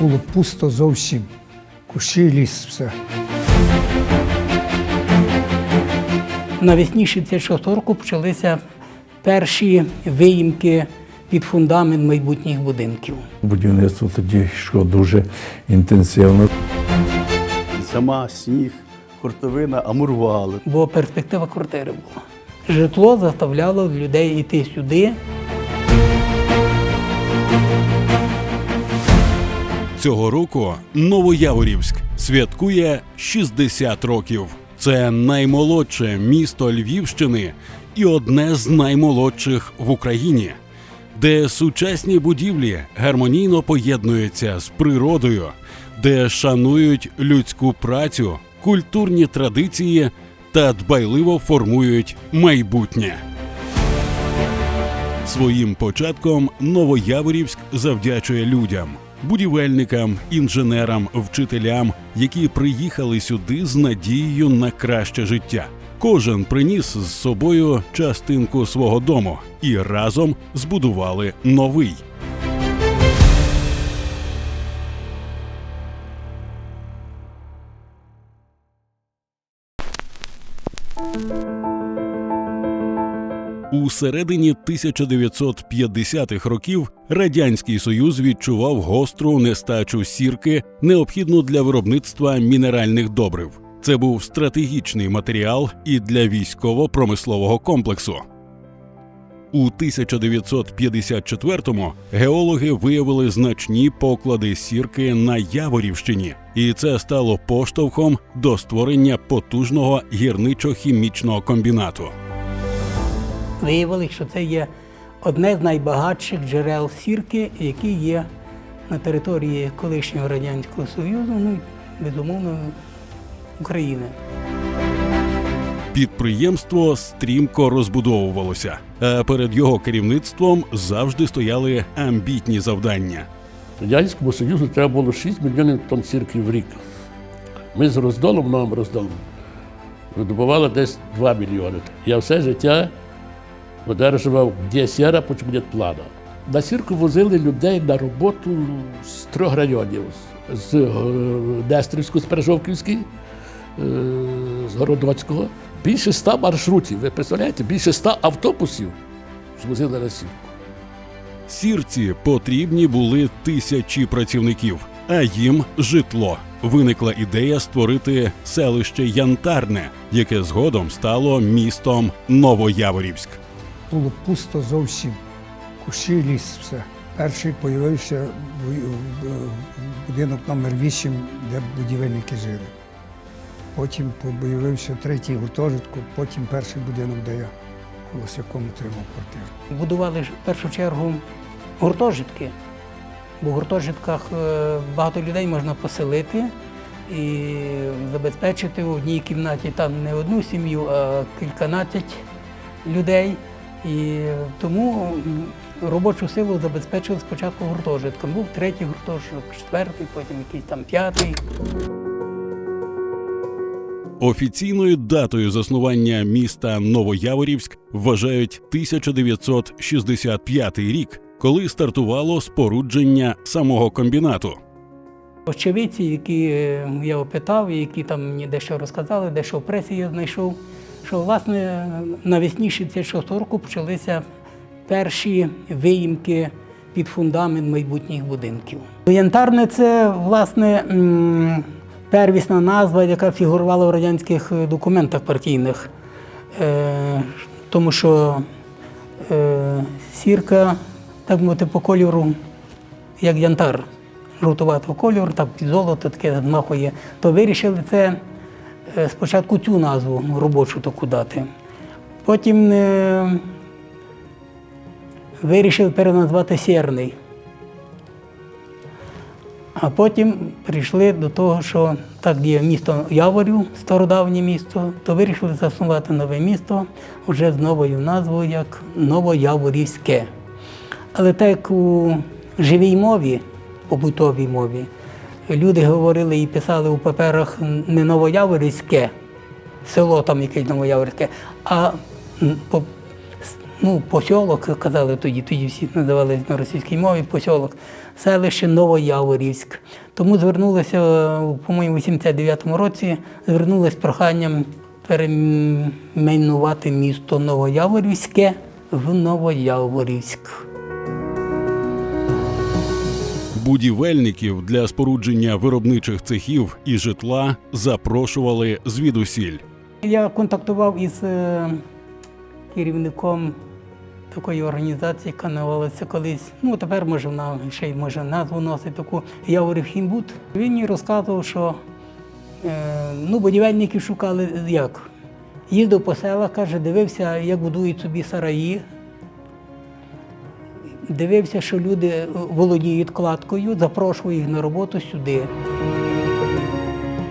Було пусто зовсім. Кущі, ліс, все. Навесні 66 року почалися перші виїмки під фундамент майбутніх будинків. Будівництво тоді йшло дуже інтенсивно. Зима, сніг, хуртовина, амурвали. бо перспектива квартири була. Житло заставляло людей йти сюди. Цього року Новояворівськ святкує 60 років. Це наймолодше місто Львівщини і одне з наймолодших в Україні, де сучасні будівлі гармонійно поєднуються з природою, де шанують людську працю, культурні традиції та дбайливо формують майбутнє. Своїм початком Новояворівськ завдячує людям, будівельникам, інженерам, вчителям, які приїхали сюди з надією на краще життя. Кожен приніс з собою частинку свого дому і разом збудували новий. У середині 1950-х років радянський союз відчував гостру нестачу сірки, необхідну для виробництва мінеральних добрив. Це був стратегічний матеріал і для військово-промислового комплексу. У 1954-му геологи виявили значні поклади сірки на Яворівщині, і це стало поштовхом до створення потужного гірничо-хімічного комбінату. Виявили, що це є одне з найбагатших джерел сірки, які є на території колишнього Радянського Союзу, ну і безумовно України. Підприємство стрімко розбудовувалося, а перед його керівництвом завжди стояли амбітні завдання. Радянському Союзу треба було 6 мільйонів тонн сірки в рік. Ми з роздолом, новим роздолом, видобували десь 2 мільйони. Я все життя одержував де сіра, потім плана. На сірку возили людей на роботу з трьох районів: з е, Нестрівського, з Пережовківської, е, з Городоцького. Більше ста маршрутів. Ви представляєте, більше ста автобусів возили на сірку. Сірці потрібні були тисячі працівників, а їм житло. Виникла ідея створити селище Янтарне, яке згодом стало містом Новояворівськ. Було пусто зовсім. Кущі, ліс, все. Перший з'явився будинок номер 8, де будівельники жили. Потім з'явився третій гуртожитку, потім перший будинок, де я ось якому тримав квартиру. Будували в першу чергу гуртожитки, бо в гуртожитках е, багато людей можна поселити і забезпечити в одній кімнаті там не одну сім'ю, а кільканадцять людей. І тому робочу силу забезпечили спочатку гуртожитком. Був третій гуртожиток, четвертий, потім якийсь там п'ятий. Офіційною датою заснування міста Новояворівськ вважають 1965 рік, коли стартувало спорудження самого комбінату. Очевидці, які я опитав, які там мені дещо розказали, дещо в пресі я знайшов, що власне навесні 66 року почалися перші виїмки під фундамент майбутніх будинків. Янтарне це власне первісна назва, яка фігурувала в радянських документах партійних, Е, тому що е, сірка, так мовити, по кольору як янтар, жовтуватого кольору, так золото таке змахує, то вирішили це спочатку цю назву робочу таку дати. Потім е, вирішили переназвати Сєрний. А потім прийшли до того, що так є місто Яворів, стародавнє місто, то вирішили заснувати нове місто вже з новою назвою, як Новояворівське. Але так як у живій мові, побутовій мові, люди говорили і писали у паперах не Новояворівське, село там якесь Новояворівське, а по- ну, посілок казали тоді, тоді всі називались на російській мові посілок, селище Новояворівськ. Тому звернулися, е, по-моєму, у 89-му році, звернулися з проханням перейменувати місто Новояворівське в Новояворівськ. Будівельників для спорудження виробничих цехів і житла запрошували звідусіль. Я контактував із е, керівником такої організації, яка називалася колись. Ну тепер може вона ще й може назву носить таку Яворів Хімбут. Він мені розказував, що е, ну, будівельники шукали як. Їздив по селах, каже, дивився, як будують собі сараї. Дивився, що люди володіють кладкою, запрошував їх на роботу сюди.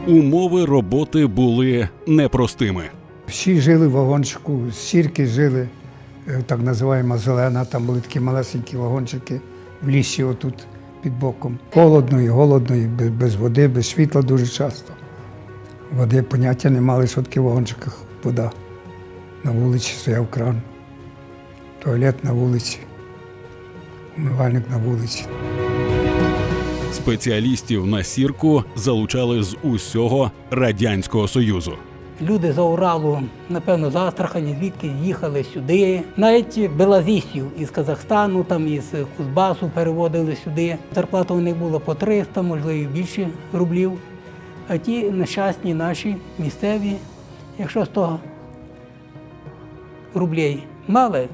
Умови роботи були непростими. Всі жили в вагончику, сірки жили, е, так називаємо зелена, там були такі малесенькі вагончики в лісі отут під боком. Холодно і голодно, і без, без води, без світла дуже часто. Води поняття не мали, що таке в вагончиках вода. На вулиці стояв кран, туалет на вулиці, умивальник на вулиці. Спеціалістів на сірку залучали з усього радянського союзу. Люди за Уралу, напевно, з Астрахані, звідки їхали сюди. Навіть белазістів із Казахстану, там із Кузбасу переводили сюди. Зарплата у них була по 300, можливо, і більше рублів. А ті нещасні наші місцеві, якщо 100 рублей мали,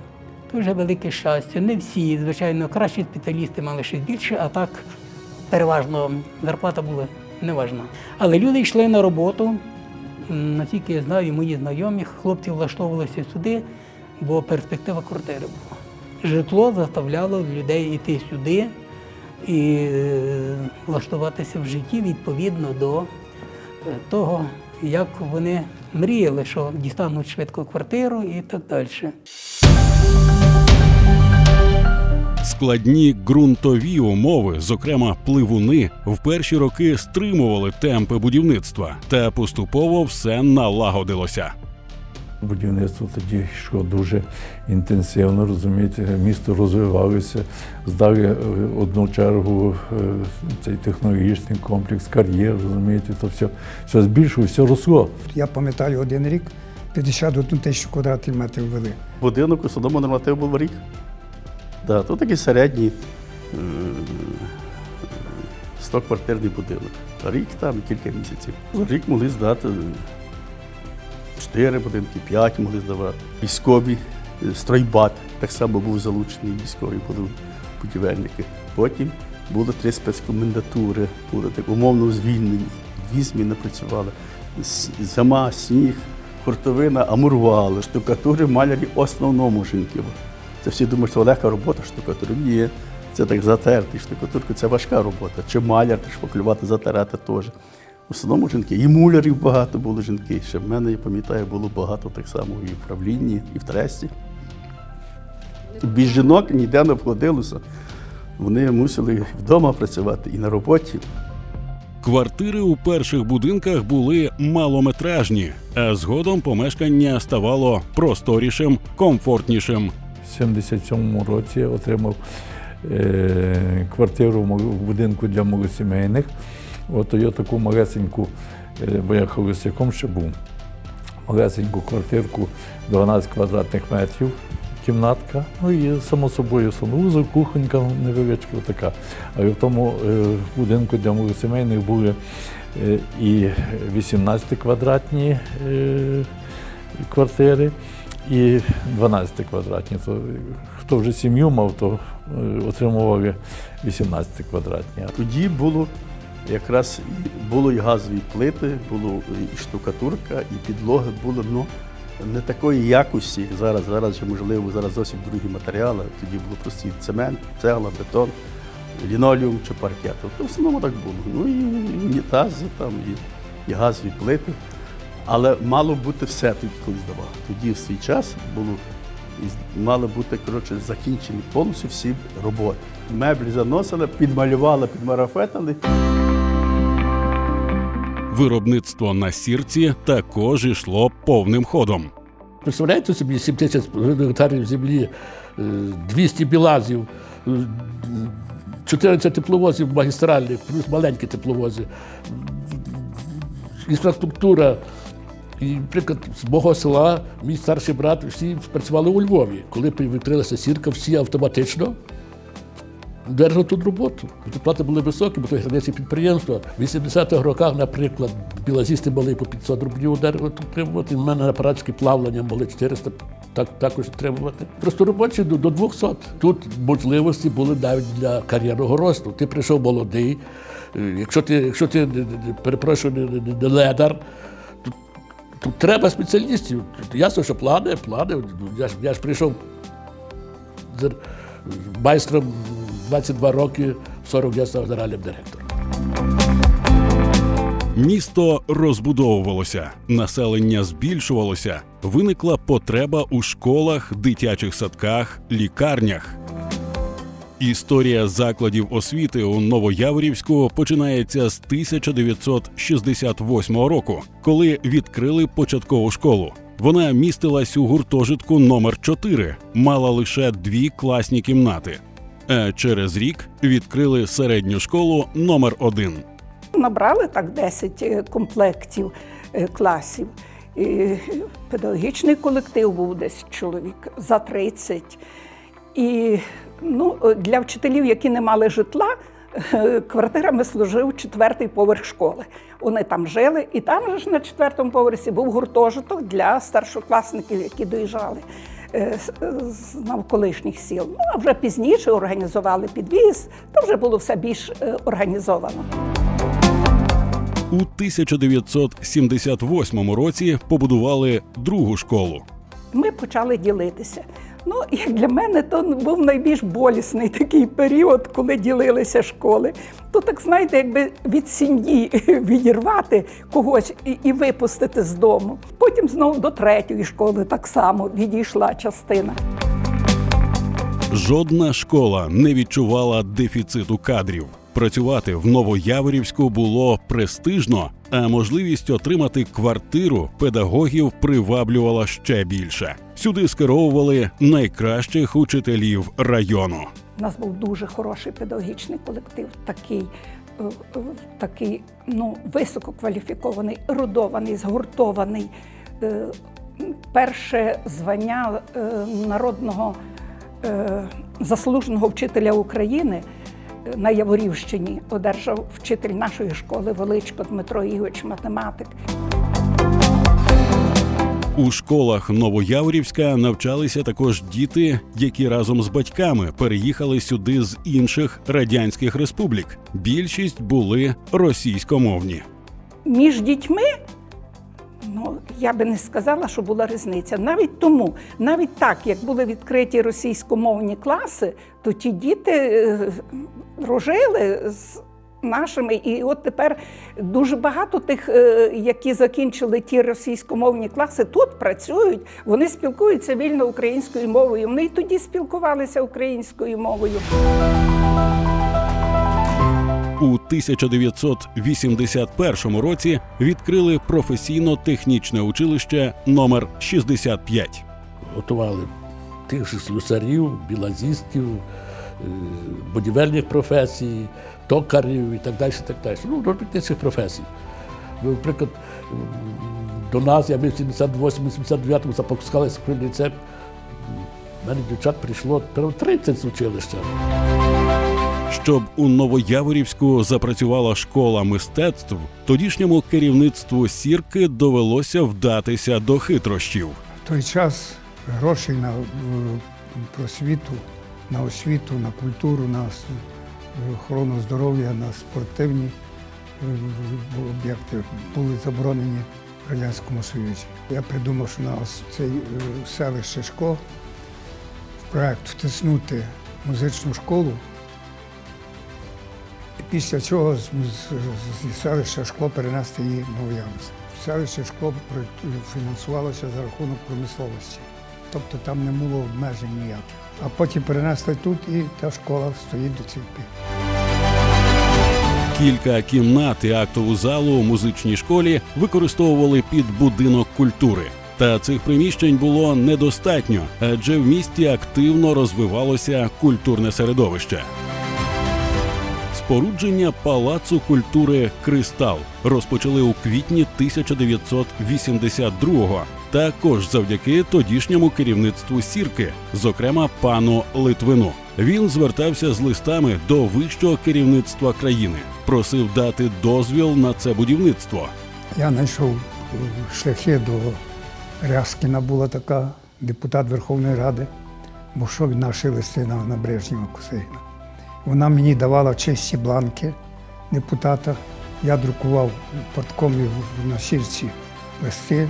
вже велике щастя. Не всі, звичайно, кращі спеціалісти мали щось більше, а так переважно зарплата була неважна. Але люди йшли на роботу. Наскільки я знаю, мої знайомі хлопці влаштовувалися сюди, бо перспектива квартири була. Житло заставляло людей йти сюди і е, влаштуватися в житті відповідно до е, того, як вони мріяли, що дістануть швидко квартиру і так далі. Складні ґрунтові умови, зокрема пливуни, в перші роки стримували темпи будівництва, та поступово все налагодилося. Будівництво тоді йшло дуже інтенсивно, розумієте, місто розвивалося, здали е, одну чергу е, цей технологічний комплекс, кар'єр, розумієте, то все, все збільшилося, все росло. Я пам'ятаю один рік 51 тисячу квадратних метрів ввели. Будинок у судовому нормативу був рік. Да, то такий середній 100-квартирний будинок. Рік там кілька місяців. Рік могли здати 4 будинки, 5 могли здавати. Військові, е, стройбат так само був залучений, військові будівельники. Потім було три спецкомендатури, були так умовно звільнені. Дві зміни працювали. Зима, сніг, хуртовина, амурвали, штукатури, малярі в основному жінки. Це всі думають, що легка робота штукатури. Ні, це так затерти. Штукатурку це важка робота. Чи маляр, ти шпаклювати, затирати теж. В основному жінки. І мулярів багато було жінки. Ще в мене, я пам'ятаю, було багато так само і в правлінні, і в тресті. Без жінок ніде не обходилося. Вони мусили вдома працювати і на роботі. Квартири у перших будинках були малометражні, а згодом помешкання ставало просторішим, комфортнішим. В 77-му році отримав е, квартиру в будинку для малосімейних. От я таку малесеньку, е, бо я холостяком ще був, малесеньку квартирку 12 квадратних метрів, кімнатка, ну і само собою санвузол, кухонька невеличка така. Але в тому е, будинку для малосімейних були і 18 квадратні квартири, і 12 квадратні. То, хто вже сім'ю мав, то е, отримували 18 квадратні. Тоді було якраз було і газові плити, було і штукатурка, і підлоги були ну, не такої якості, як зараз. Зараз же можливо зараз зовсім другі матеріали. Тоді було просто цемент, цегла, бетон, лінолеум чи паркет. То в основному так було. Ну і унітази, там, і, і газові плити. Але мало бути все тоді, коли здавали. Тоді в свій час було мали бути коротше, закінчені повністю всі роботи. Меблі заносили, підмалювали, підмарафетали. Виробництво на сірці також ішло повним ходом. Представляєте собі 7 тисяч гектарів землі, е, 200 білазів, е, 14 тепловозів магістральних, плюс маленькі тепловози, інфраструктура. І, наприклад, з мого села, мій старший брат, всі працювали у Львові. Коли відкрилася сірка, всі автоматично держали тут роботу. Зарплати були високі, бо то граничні підприємства. В 80-х роках, наприклад, білазісти могли по 500 рублів отримувати. У мене на парадські плавлення могли 400 так, також отримувати. Просто робочі до, до 200. Тут можливості були навіть для кар'єрного росту. Ти прийшов молодий. е, Якщо ти, якщо ти не- не- перепрошую, не ледар, то треба спеціалістів. Ясно, що плани, плани. Я ж, я ж прийшов майстром 22 роки, в 40 я став генеральним директором. Місто розбудовувалося, населення збільшувалося, виникла потреба у школах, дитячих садках, лікарнях. Історія закладів освіти у Новояворівську починається з 1968 року, коли відкрили початкову школу. Вона містилась у гуртожитку номер 4 мала лише дві класні кімнати. А через рік відкрили середню школу номер 1 Набрали так 10 е, комплектів е, класів. І педагогічний колектив був десь чоловік за 30. І ну, е, для вчителів, які не мали житла, е, квартирами служив четвертий поверх школи. Вони там жили, і там же ж на четвертому поверсі був гуртожиток для старшокласників, які доїжджали е, з- навколишніх сіл. Ну а вже пізніше організували підвіз, то вже було все більш організовано. У 1978 році побудували другу школу. Ми почали ділитися. Ну, як для мене, то був найбільш болісний такий період, коли ділилися школи. То так знаєте, якби від сім'ї відірвати когось і, і випустити з дому. Потім знову до третьої школи так само відійшла частина. Жодна школа не відчувала дефіциту кадрів. Працювати в Новояворівську було престижно, а можливість отримати квартиру педагогів приваблювала ще більше. Сюди скеровували найкращих учителів району. У нас був дуже хороший педагогічний колектив, такий, е, е, такий ну, висококваліфікований, родований, згуртований. Е, Перше звання народного заслуженого вчителя України на Яворівщині одержав вчитель нашої школи Величко Дмитро Ігорович, математик. У школах Новояворівська навчалися також діти, які разом з батьками переїхали сюди з інших радянських республік. Більшість були російськомовні. між дітьми, ну я би не сказала, що була різниця. Навіть тому, навіть так, як були відкриті російськомовні класи, то ті діти е, дружили з нашими. І от тепер дуже багато тих, е, які закінчили ті російськомовні класи, тут працюють, вони спілкуються вільно українською мовою. Вони й тоді спілкувалися українською мовою. У 1981 році відкрили професійно-технічне училище номер 65. Готували тих же слюсарів, білазістів, будівельних професій, токарів і так далі. Так далі. Ну, робітничих професій. Ну, Наприклад, до нас, я ми в 78-79-му запускалися в ліцеп. У мене дівчат прийшло 30 з училища. Щоб у Новояворівську запрацювала школа мистецтв, тодішньому керівництву сірки довелося вдатися до хитрощів. В той час грошей на е, просвіту, на освіту, на культуру, на охорону здоров'я, на спортивні е, об'єкти були заборонені в Радянському Союзі. Я придумав, що на цей е, селище школ в проект втиснути музичну школу. Після цього з, селища шкло перенести її в Новоявськ. Селище шкло фінансувалося за рахунок промисловості. Тобто там не було обмежень ніяких. А потім перенесли тут і та школа стоїть до цих пір. Кілька кімнат і актову залу у музичній школі використовували під будинок культури. Та цих приміщень було недостатньо, адже в місті активно розвивалося культурне середовище. Спорудження палацу культури Кристал розпочали у квітні 1982-го, також завдяки тодішньому керівництву сірки, зокрема пану Литвину. Він звертався з листами до вищого керівництва країни, просив дати дозвіл на це будівництво. Я знайшов е, шляхи до Рязкіна була така, депутат Верховної Ради, бо що наші листи на, на Брежнєва Косигіна. Вона мені давала чисті бланки депутата. Я друкував порткомі на сірці листи,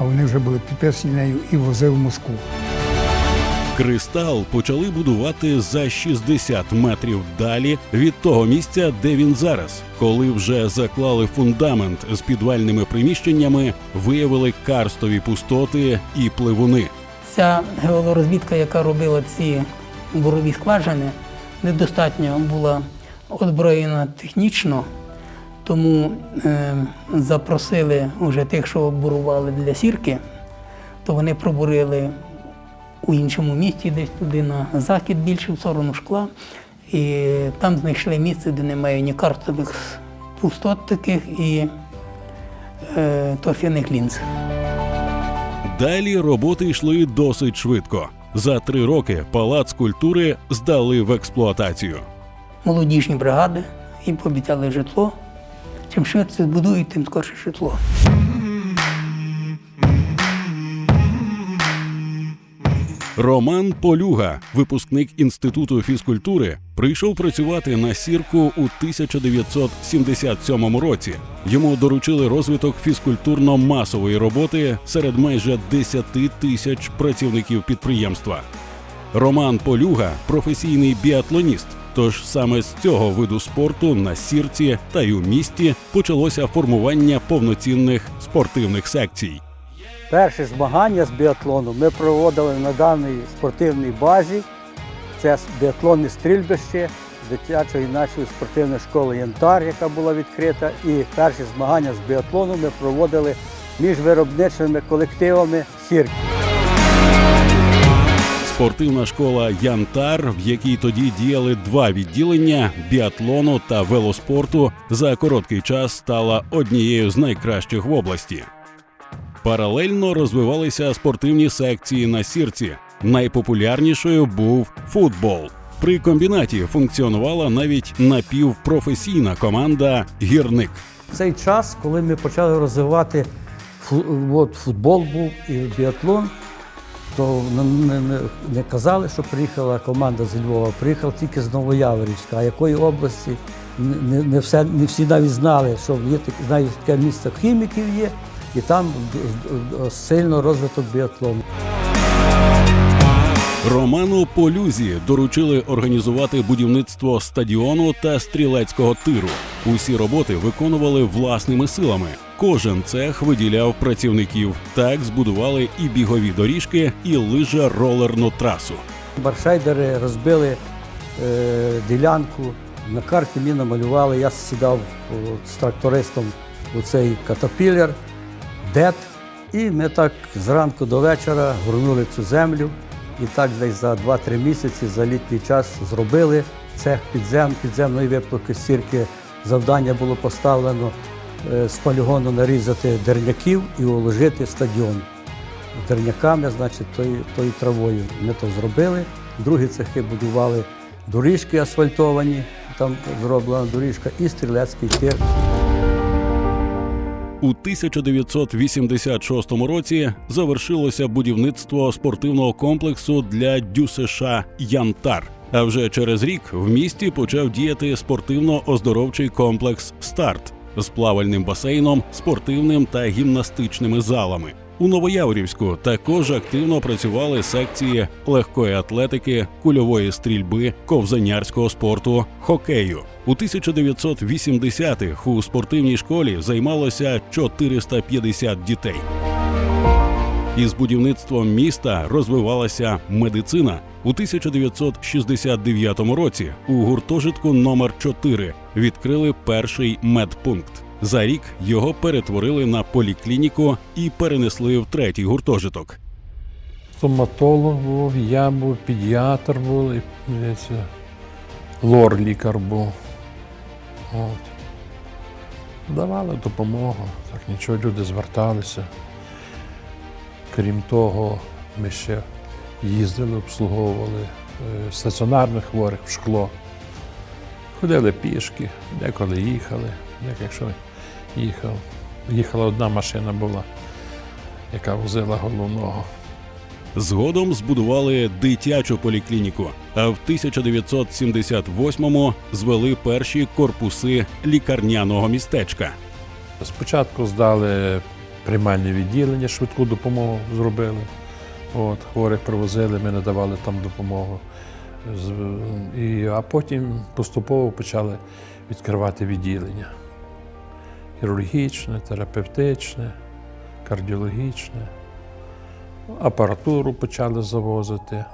а вони вже були підписані нею і возив в Москву. Кристал почали будувати за 60 метрів далі від того місця, де він зараз. Коли вже заклали фундамент з підвальними приміщеннями, виявили карстові пустоти і пливуни. Ця геологорозвідка, яка робила ці бурові скважини, недостатньо була озброєна технічно, тому е, запросили вже тих, що бурували для сірки, то вони пробурили у іншому місті, десь туди на захід, більше в сторону шкла. І там знайшли місце, де немає ні карстових пустот таких і е, торфяних лінз. Далі роботи йшли досить швидко. За три роки палац культури здали в експлуатацію. молодіжні бригади, їм пообіцяли житло. Чим швидше збудують, тим скорше житло. Роман Полюга, випускник інституту фізкультури, прийшов працювати на сірку у 1977 році. Йому доручили розвиток фізкультурно-масової роботи серед майже 10 тисяч працівників підприємства. Роман Полюга професійний біатлоніст. Тож саме з цього виду спорту на сірці та й у місті почалося формування повноцінних спортивних секцій. Перші змагання з біатлону ми проводили на даній спортивній базі. Це біатлонне стрільбище дитячої нашої спортивної школи Янтар, яка була відкрита. І перші змагання з біатлону ми проводили між виробничими колективами сірки. Спортивна школа Янтар, в якій тоді діяли два відділення біатлону та велоспорту, за короткий час стала однією з найкращих в області. Паралельно розвивалися спортивні секції на сірці. Найпопулярнішою був футбол. При комбінаті функціонувала навіть напівпрофесійна команда Гірник. Цей час, коли ми почали розвивати фу- футбол був і біатлон, то не, не, не, казали, що приїхала команда з Львова, приїхала тільки з Новояворівська, а якої області не, не, все, не всі навіть знали, що є знаю, таке місце хіміків є, і там сильно розвиток біатлону. Роману Полюзі доручили організувати будівництво стадіону та стрілецького тиру. Усі роботи виконували власними силами. Кожен цех виділяв працівників. Так збудували і бігові доріжки, і лижа-ролерну трасу. Баршайдери розбили е, ділянку. На карті мені намалювали. Я сідав з трактористом у цей катапілер, дет. І ми так зранку до вечора горнули цю землю. І так десь за 2-3 місяці за літній час зробили цех підзем, підземної виплавки сірки. Завдання було поставлено е, з полігону нарізати дерняків і уложити стадіон дерняками, значить, тою, тою травою. Ми то зробили. Другі цехи будували доріжки асфальтовані, там зроблена доріжка і стрілецький тир. У 1986 році завершилося будівництво спортивного комплексу для ДЮСШ Янтар. А вже через рік в місті почав діяти спортивно-оздоровчий комплекс Старт з плавальним басейном, спортивним та гімнастичними залами. У Новояворівську також активно працювали секції легкої атлетики, кульової стрільби, ковзанярського спорту, хокею. У 1980-х у спортивній школі займалося 450 дітей. Із будівництвом міста розвивалася медицина. У 1969 році у гуртожитку номер 4 відкрили перший медпункт. За рік його перетворили на поліклініку і перенесли в третій гуртожиток. Стоматолог був, я був, педіатр був, і лор-лікар був. От. Давали допомогу, так нічого, люди зверталися. Крім того, ми ще їздили, обслуговували е, стаціонарних хворих в шкло. Ходили пішки, деколи їхали, як якщо їхав. Їхала одна машина була, яка возила головного. Згодом збудували дитячу поліклініку, а в 1978-му звели перші корпуси лікарняного містечка. Спочатку здали приймальне відділення, швидку допомогу зробили. От, хворих привозили, ми надавали там допомогу. І, а потім поступово почали відкривати відділення. Хірургічне, терапевтичне, кардіологічне. Апаратуру почали завозити.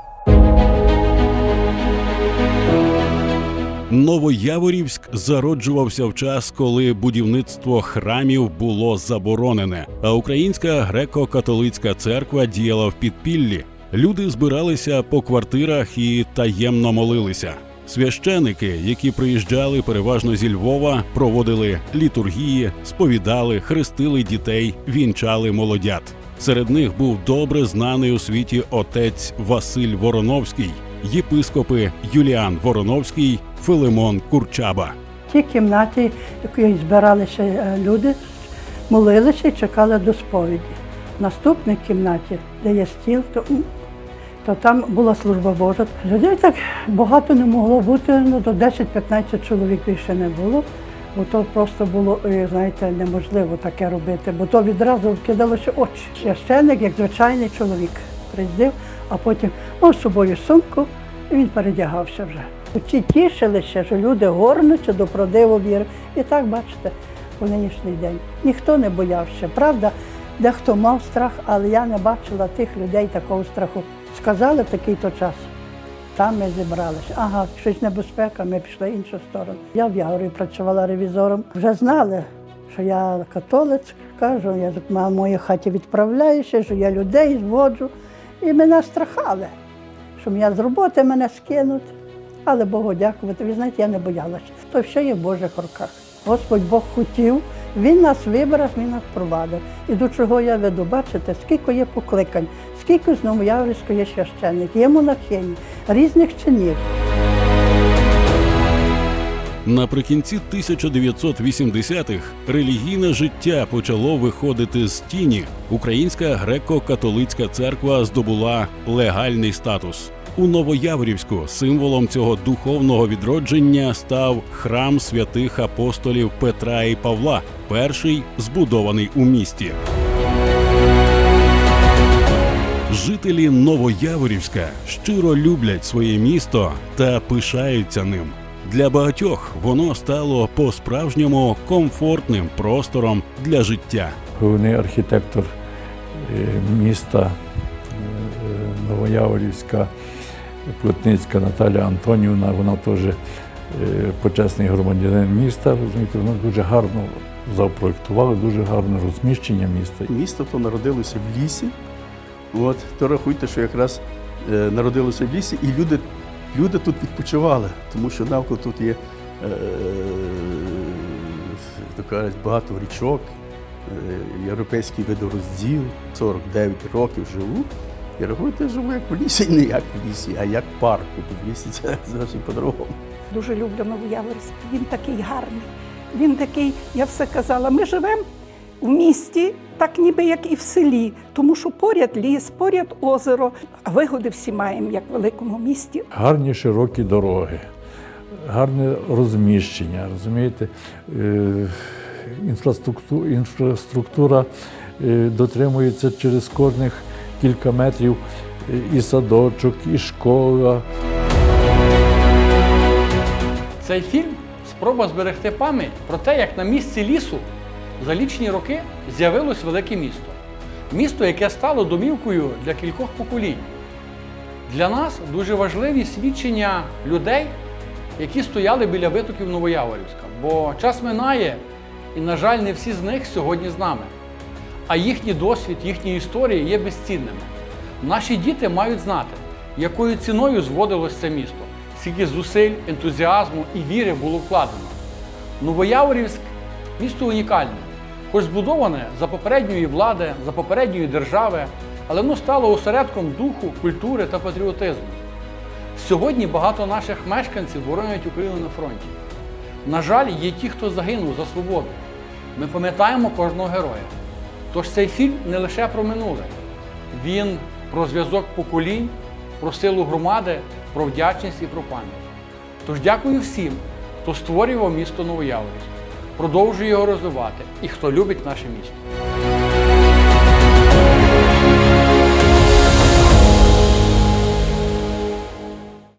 Новояворівськ зароджувався в час, коли будівництво храмів було заборонене, а українська греко-католицька церква діяла в підпіллі. Люди збиралися по квартирах і таємно молилися. Священики, які приїжджали переважно зі Львова, проводили літургії, сповідали, хрестили дітей, вінчали молодят. Серед них був добре знаний у світі отець Василь Вороновський, єпископи Юліан Вороновський, Филимон Курчаба. В тій кімнаті, збиралися е, люди, молилися і чекали до сповіді. В наступній кімнаті, де є стіл, то, то там була служба Божа. Людей так багато не могло бути, ну до 10-15 чоловік більше не було. Бо то просто було, е, знаєте, неможливо таке робити, бо то відразу кидалося очі. Священник, як звичайний чоловік, приїздив, а потім мав з собою сумку, і він передягався вже. Ті тішилися, що люди горнуться до продиву віри. І так, бачите, по нинішній день. Ніхто не боявся. Правда, дехто мав страх, але я не бачила тих людей такого страху. Сказали такий-то час. Там ми зібралися. Ага, щось небезпека, ми пішли в іншу сторону. Я в Яворі працювала ревізором. Вже знали, що я католик, кажу, я в моїй хаті відправляюся, що я людей зводжу. І мене страхали, що я з роботи мене скинуть. Але Богу дякувати, ви знаєте, я не боялася. То все є в Божих руках. Господь Бог хотів, Він нас вибрав, Він нас провадив. І до чого я веду, бачите, скільки є покликань, скільки з Новояврівського є священників, є монахині, різних чинів. Наприкінці 1980-х релігійне життя почало виходити з тіні. Українська греко-католицька церква здобула легальний статус. У Новояворівську символом цього духовного відродження став храм святих апостолів Петра і Павла, перший збудований у місті. Жителі Новояворівська щиро люблять своє місто та пишаються ним. Для багатьох воно стало по-справжньому комфортним простором для життя. Головний архітектор е, міста е, Новояворівська, Плотницька Наталя Антонівна, вона теж е, почесний громадянин міста. Розумієте, вона дуже гарно запроектувала, дуже гарне розміщення міста. Місто то народилося в лісі. От, то рахуйте, що якраз е, народилося в лісі, і люди, люди тут відпочивали, тому що навколо тут є е, то багато річок, е, європейський видорозділ, 49 років живу. І рахуйте, живу як в лісі, не як в лісі, а як в парку. Тут в лісі це зовсім по-другому. Дуже люблю Новояворськ. Він такий гарний. Він такий, я все казала, ми живемо в місті, так ніби як і в селі, тому що поряд ліс, поряд озеро, а вигоди всі маємо, як в великому місті. Гарні широкі дороги, гарне розміщення, розумієте, Е, інфраструктура, інфраструктура е, дотримується через кожних кілька метрів і садочок, і школа. Цей фільм спроба зберегти пам'ять про те, як на місці лісу за лічні роки з'явилось велике місто. Місто, яке стало домівкою для кількох поколінь. Для нас дуже важливі свідчення людей, які стояли біля витоків Новояворівська. Бо час минає, І, на жаль, не всі з них сьогодні з нами. А їхній досвід, їхні історії є безцінними. Наші діти мають знати, якою ціною зводилось це місто, скільки зусиль, ентузіазму і віри було вкладено. Новояворівськ місто унікальне, хоч збудоване за попередньої влади, за попередньої держави, але воно стало осередком духу, культури та патріотизму. Сьогодні багато наших мешканців боронять Україну на фронті. На жаль, є ті, хто загинув за свободу. Ми пам'ятаємо кожного героя. Тож цей фільм не лише про минуле, він про зв'язок поколінь, про силу громади, про вдячність і про пам'ять. Тож дякую всім, хто створював місто Новояворівськ, продовжує його розвивати і хто любить наше місто.